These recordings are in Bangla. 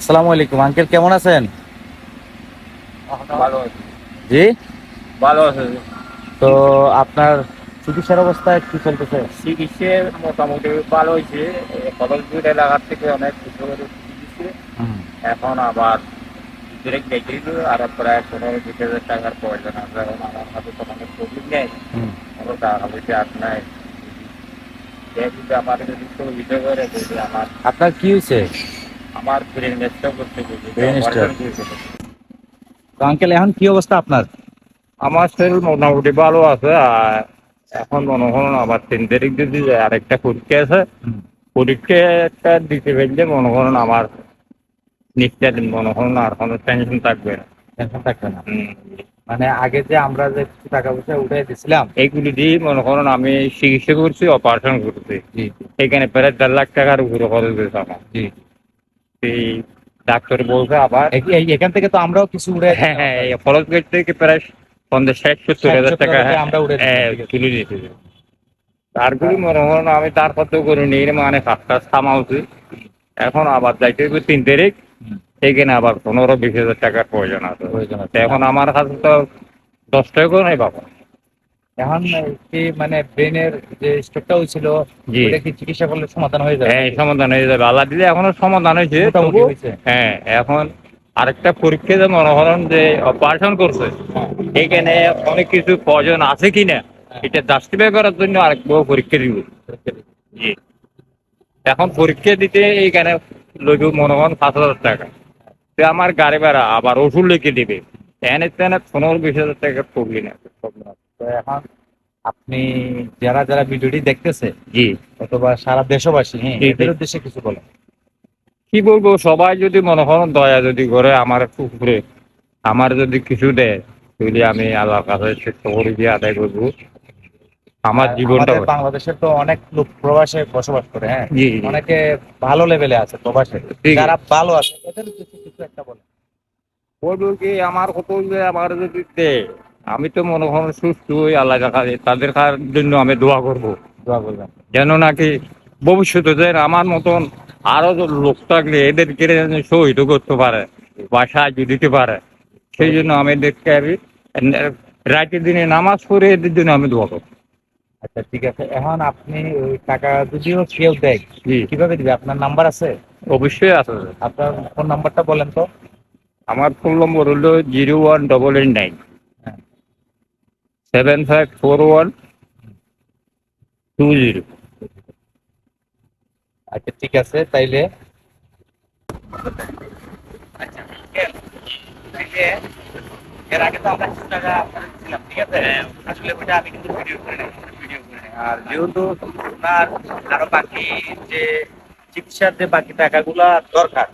আসসালামু আলাইকুম আঙ্কেল কেমন আছেন? ভালো জি? ভালো আছে। তো আপনার চিকিৎসার অবস্থা কি চলতেছে? চিকিৎসা মোটামুটি ভালো হয়েছে। এলাকার থেকে অনেক কিছু এখন আবার ডিরেক্ট আর প্রায় পনেরো বিশ হাজার টাকার প্রয়োজন আছে। এখন আমার হাতে তো অনেক প্রবলেম নেই। টাকা পয়সা আর নাই। আমার যদি সুবিধা করে যদি আমার আপনার কি হয়েছে? আমার ব্রেন স্ট্রোক করতে তো আঙ্কেল এখন কি অবস্থা আপনার? আমার শরীর মোটামুটি ভালো আছে আর এখন মনে হন আবার তিন তারিখ যদি আরেকটা পরীক্ষা আছে। পরীক্ষাটা দিতে পারলে মনে করেন আমার নিশ্চয় মনে করেন আর কোনো টেনশন থাকবে না। টেনশন থাকবে না। মানে আগে যে আমরা যে কিছু টাকা পয়সা উঠে দিছিলাম এইগুলি দিয়ে মনে করেন আমি চিকিৎসা করছি অপারেশন করছি। জি এখানে প্রায় দেড় লাখ টাকার উপরে খরচ হয়েছে আমার। জি। এই ডাক্তার বলছে আবার। এখান থেকে তো আমরাও কিছু উড়ে হ্যাঁ হ্যাঁ খরচ করতে থেকে প্রায় পঞ্চাশ ষাট সত্তর হাজার টাকা আমরা উড়ে হ্যাঁ, তুলে দিতে তারপরে মনে করেন আমি তার কত করে নিয়ে মানে কাজ থামাউছি এখন আবার যাইতে হবে তিন তারিখ। এখানে আবার পনেরো বিশ হাজার টাকার প্রয়োজন আছে। এখন আমার কাছে তো দশ টাকাও নেই বাবা। এখন কি মানে ব্রেনের যে ওটা কি চিকিৎসা করলে সমাধান হয়ে যাবে? হ্যাঁ সমাধান হয়ে যাবে। আল্লাহ দিলে এখনও সমাধান হয়েছে। হ্যাঁ এখন আরেকটা পরীক্ষা যে মনে যে অপারেশন করছে এখানে অনেক কিছু প্রয়োজন আছে কিনা এটা জাস্টিফাই করার জন্য আরেক পরীক্ষা দিব। জি। এখন পরীক্ষা দিতে এইখানে লইব মনে পাঁচ হাজার টাকা। তো আমার গাড়ি ভাড়া আবার ওষুধ লিখে দিবে। এনে তেনে পনেরো বিশ হাজার টাকা পড়লি না। তো এখন আপনি যারা যারা ভিডিওটি দেখতেছে জি অথবা সারা দেশবাসী হ্যাঁ। এদের উদ্দেশ্যে কিছু বলেন কি বলব সবাই যদি মনে করেন দয়া যদি করে আমার উপরে আমার যদি কিছু দেয় তাহলে আমি আল্লাহর কাছে চেষ্টা করে দিয়ে আদায় করব আমার জীবনটা আমাদের বাংলাদেশে তো অনেক লোক প্রবাসে বসবাস করে হ্যাঁ। অনেকে ভালো লেভেলে আছে প্রবাসে। যারা ভালো আছে এদের কিছু একটা বলে বলব কি আমার কত আমার যদি দেয় আমি তো মনে করেন সুস্থ হই আল্লাহ কাছে তাদের কার জন্য আমি দোয়া করব। দোয়া করবেন। যেন নাকি ভবিষ্যতে যেন আমার মতন আরও লোক থাকলে এদেরকে যেন শহীদ করতে পারে বা সাহায্য দিতে পারে। সেই জন্য আমি আমি রাতের দিনে নামাজ পড়ে এদের জন্য আমি দোয়া করব। আচ্ছা ঠিক আছে। এখন আপনি ওই টাকা যদিও কেউ দেয় কীভাবে দিবে? আপনার নাম্বার আছে? অবশ্যই আছে। আপনার ফোন নাম্বারটা বলেন তো। আমার ফোন নম্বর হলো zero one double eight nine. Seven five four one two zero আচ্ছা ঠিক আছে তাইলে এর আগে তো আমরা টাকা আপনাদের ঠিক আছে? আসলে ওটা আমি কিন্তু ভিডিও করে নাই, ভিডিও করে নাই। আর যেহেতু আরও বাকি যে চিকিৎসার যে বাকি টাকাগুলা দরকার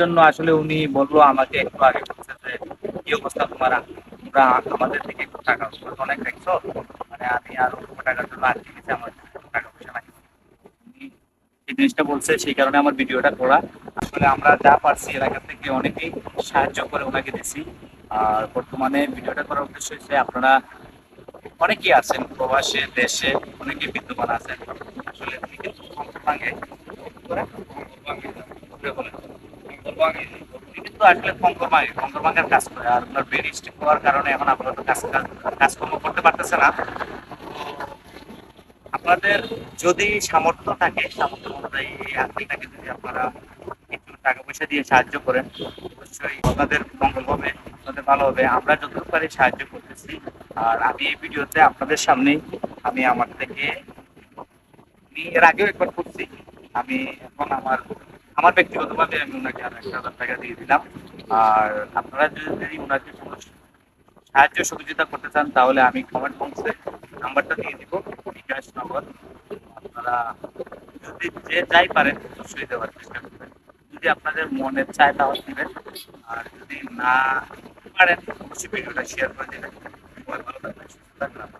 জন্য আসলে উনি বলল আমাকে একটু আগে বলছে যে কি অবস্থা তোমার আমাদের থেকে টাকা তোমরা অনেক দেখছ মানে আমি আর অল্প টাকার জন্য আর কি আমার টাকা পয়সা উনি এই জিনিসটা বলছে, সেই কারণে আমার ভিডিওটা করা। আসলে আমরা যা পারছি এলাকা থেকে অনেকেই সাহায্য করে ওনাকে দিছি আর বর্তমানে ভিডিওটা করার উদ্দেশ্য হচ্ছে, আপনারা অনেকেই আছেন প্রবাসে, দেশে অনেকে বিদ্যমান আছেন। আসলে উনি কিন্তু কিন্তু আসলে কঙ্করমাঙ্গে কঙ্করমাঙ্গের কাজ করে। আর ব্রেন স্ট্রিক হওয়ার কারণে এখন আপাতত কাজ কাজ- কাজকর্ম করতে পারতেছে না। আপনাদের যদি সামর্থ্য থাকে, সামর্থ্য অনুযায়ী এই আর্থিকটাকে যদি আপনারা একটু টাকা পয়সা দিয়ে সাহায্য করেন, অবশ্যই আপনাদের মঙ্গল হবে, আপনাদের ভালো হবে। আমরা যতটুকু পারি সাহায্য করতেছি। আর আমি এই ভিডিওতে আপনাদের সামনেই, আমি আমার থেকে, আমি এর আগেও একবার করছি। আমি এখন আমার আমার ব্যক্তিগতভাবে আমি ওনাকে আর একটা হাজার টাকা দিয়ে দিলাম। আর আপনারা যদি ওনাকে কোনো সাহায্য সহযোগিতা করতে চান, তাহলে আমি কমেন্ট বক্সে নাম্বারটা দিয়ে দিব, বিকাশ নগর আপনারা যদি যে যাই পারেন, অবশ্যই দেওয়ার চেষ্টা করবেন। যদি আপনাদের মনে চায় তাহলে দিবেন আর যদি না পারেন, অবশ্যই ভিডিওটা শেয়ার করে দেবেন। ভালো থাকবেন, সুস্থ থাকবেন।